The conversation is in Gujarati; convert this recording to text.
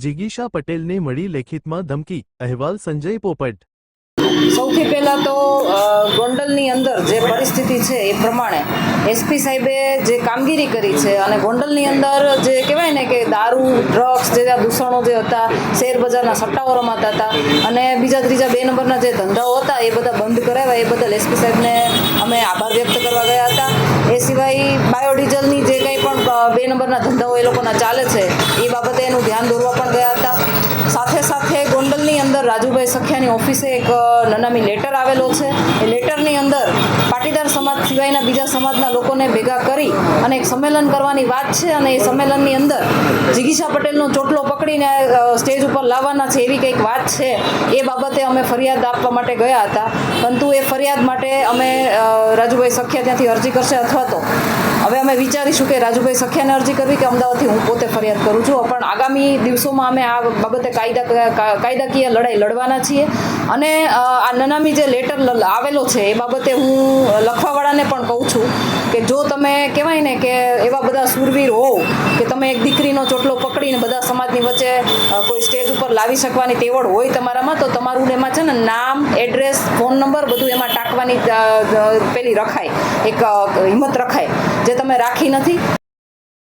જિગીશા પટેલને મળી લેખિતમાં ધમકી, અહેવાલ સંજય પોપટ. સૌથી પહેલાં તો ગોંડલની અંદર જે પરિસ્થિતિ છે એ પ્રમાણે એસપી સાહેબે જે કામગીરી કરી છે અને ગોંડલની અંદર જે કહેવાય ને કે દારૂ, ડ્રગ્સ જે દૂષણો જે હતા, શેર બજારના સટ્ટાઓ રમાતા હતા અને બીજા ત્રીજા બે નંબરના જે ધંધાઓ હતા એ બધા બંધ કરાવ્યા, એ બદલ એસપી સાહેબને અમે આભાર વ્યક્ત કરવા ગયા હતા. એ સિવાય બાયોડીઝલની જે કંઈ પણ બે નંબરના ધંધાઓ એ લોકોના ચાલે છે, એ બાબતે એનું ધ્યાન દોરવા પણ ગયા હતા. સાથે સાથે ગોંડલની અંદર રાજુભાઈ સખિયાની ઓફિસે એક નનામી લેટર આવેલો છે. એ લેટરની અંદર પાટીદાર સમાજ સિવાયના બીજા સમાજના લોકોને ભેગા કરી અને એક સંમેલન કરવાની વાત છે અને એ સંમેલનની અંદર જિગીશા પટેલનો ચોટલો પકડીને સ્ટેજ ઉપર લાવવાના છે એવી કંઈક વાત છે, એ બાબતે અમે ફરિયાદ આપવા માટે ગયા હતા. પરંતુ એ ફરિયાદ માટે અમે રાજુભાઈ સખિયા ત્યાંથી અરજી કરશે અથવા તો હવે અમે વિચારીશું કે રાજુભાઈ સખિયાને અરજી કરવી કે અમદાવાદથી હું પોતે ફરિયાદ કરું છું. પણ આગામી દિવસોમાં અમે આ બાબતે કાયદા કાયદાકીય લડાઈ લડવાના છીએ. અને આ નનામી જે લેટર આવેલો છે, એ બાબતે હું લખવાવાળાને પણ કહું છું કે જો તમે કહેવાય ને કે એવા બધા સુરવીર હોવ કે તમે એક દીકરીનો ચોટલો પકડીને બધા સમાજની વચ્ચે કોઈ સ્ટેજ ઉપર લાવી શકવાની તેવડ હોય તમારામાં, તો તમારું એમાં છે ને નામ એડ્રેસ ફોન નંબર બધું એમાં ટાંકવાની પેલી રખાય. એક હિંમત રખાય. જે તમે રાખી નથી